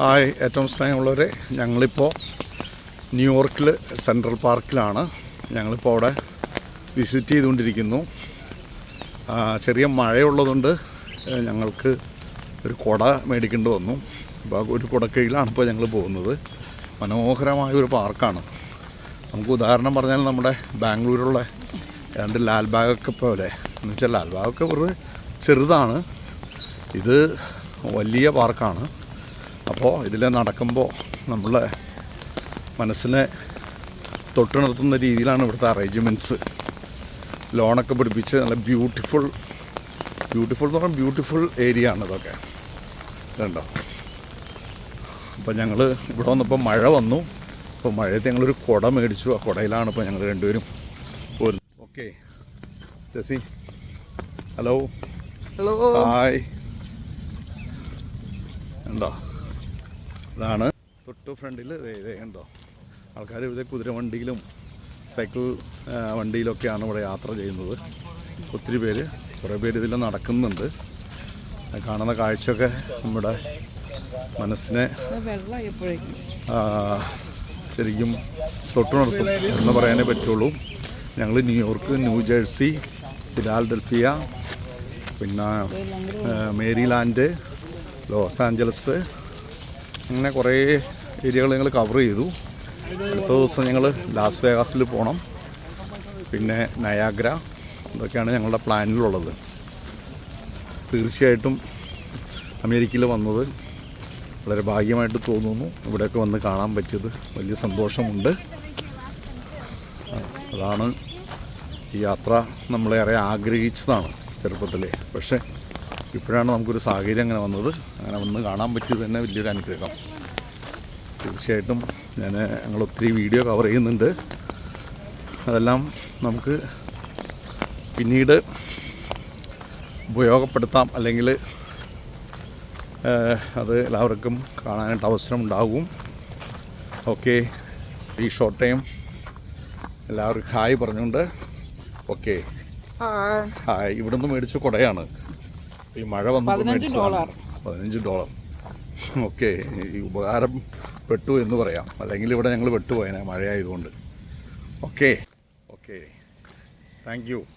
Hi ഏറ്റവും സ്നേഹമുള്ളവരെ. ഞങ്ങളിപ്പോൾ ന്യൂയോർക്കിൽ സെൻട്രൽ പാർക്കിലാണ് ഞങ്ങളിപ്പോൾ അവിടെ വിസിറ്റ് ചെയ്തുകൊണ്ടിരിക്കുന്നു. ചെറിയ മഴയുള്ളതുകൊണ്ട് ഞങ്ങൾക്ക് ഒരു കുട മേടിക്കേണ്ടി വന്നു. അപ്പോൾ ഒരു കുടക്കീഴിലാണ് ഇപ്പോൾ ഞങ്ങൾ പോകുന്നത്. മനോഹരമായ ഒരു പാർക്കാണ്. നമുക്ക് ഉദാഹരണം പറഞ്ഞാൽ നമ്മുടെ ബാംഗ്ലൂരുള്ള രണ്ട് ലാൽബാഗൊക്കെ പോലെ. എന്ന് വെച്ചാൽ ലാൽബാഗൊക്കെ ഒരു ചെറുതാണ്. ഇത് വലിയ പാർക്കാണ്. അപ്പോൾ ഇതിൽ നടക്കുമ്പോൾ നമ്മളെ മനസ്സിനെ തൊട്ടുണർത്തുന്ന രീതിയിലാണ് ഇവിടുത്തെ അറേഞ്ച്മെന്റ്സ് ലോണൊക്കെ പിടിപ്പിച്ച് നല്ല ബ്യൂട്ടിഫുൾ ബ്യൂട്ടിഫുൾ എന്ന് പറഞ്ഞാൽ ബ്യൂട്ടിഫുൾ ഏരിയ ആണ് ഇതൊക്കെ. കണ്ടോ? അപ്പോൾ ഞങ്ങൾ ഇവിടെ വന്നപ്പോൾ മഴ വന്നു. അപ്പോൾ മഴയത്ത് ഞങ്ങളൊരു കുട മേടിച്ചു. ആ കുടയിലാണ് ഇപ്പോൾ ഞങ്ങൾ രണ്ടുപേരും പോരുന്നത് ഓക്കെ. ജസി ഹലോ. ഹലോ. ഹായ്. ഉണ്ടോ ഇതാണ്. തൊട്ട് ഫ്രണ്ടിൽ ഉണ്ടോ ആൾക്കാർ ഇവിടെ കുതിരവണ്ടിയിലും സൈക്കിൾ വണ്ടിയിലൊക്കെയാണ് ഇവിടെ യാത്ര ചെയ്യുന്നത്. ഒത്തിരി പേര് കുറേ പേര് ഇതിൽ നടക്കുന്നുണ്ട്. കാണുന്ന കാഴ്ചയൊക്കെ നമ്മുടെ മനസ്സിനെ ശരിക്കും തൊട്ടുണർത്തും എന്ന് പറയാനേ പറ്റുള്ളൂ. ഞങ്ങൾ ന്യൂയോർക്ക് ന്യൂജേഴ്സി ഫിലാൽഡൽഫിയ പിന്നെ മേരിലാൻഡ് ലോസ് ആഞ്ചലസ് അങ്ങനെ കുറേ ഏരിയകൾ ഞങ്ങൾ കവർ ചെയ്തു. അടുത്ത ദിവസം ഞങ്ങൾ ലാസ് വേഗാസിൽ പോകണം പിന്നെ നയാഗ്ര ഇതൊക്കെയാണ് ഞങ്ങളുടെ പ്ലാനിലുള്ളത് തീർച്ചയായിട്ടും അമേരിക്കയിൽ വന്നത് വളരെ ഭാഗ്യമായിട്ട് തോന്നുന്നു. ഇവിടെയൊക്കെ വന്ന് കാണാൻ പറ്റിയത് വലിയ സന്തോഷമുണ്ട്. അതാണ് ഈ യാത്ര നമ്മളേറെ ആഗ്രഹിച്ചതാണ് ചെറുപ്പത്തിലെ. പക്ഷേ ഇപ്പോഴാണ് നമുക്കൊരു സാഹചര്യം അങ്ങനെ വന്നത്. അങ്ങനെ വന്ന് കാണാൻ പറ്റിയത് തന്നെ വലിയൊരു അനുഗ്രഹം. തീർച്ചയായിട്ടും ഞാൻ ഞങ്ങൾ ഒത്തിരി വീഡിയോ കവർ ചെയ്യുന്നുണ്ട്. അതെല്ലാം നമുക്ക് പിന്നീട് ഉപയോഗപ്പെടുത്താം. അല്ലെങ്കിൽ അത് എല്ലാവർക്കും കാണാനായിട്ട് അവസരം ഉണ്ടാകും ഓക്കെ. ഈ ഷോർട്ട് ടൈം എല്ലാവർക്കും ഹായ് പറഞ്ഞുകൊണ്ട്. ഓക്കെ. ഹായ്. ഇവിടുന്ന് മേടിച്ച കുടയാണ്. ഈ മഴ വന്ന് പതിനഞ്ച് ഡോളർ. പതിനഞ്ച് ഡോളർ. ഓക്കെ ഈ ഉപകാരം പെട്ടു എന്ന് പറയാം. അല്ലെങ്കിൽ ഇവിടെ ഞങ്ങൾ പെട്ടുപോയനെ മഴയായതുകൊണ്ട്. ഓക്കെ. ഓക്കെ. Thank you.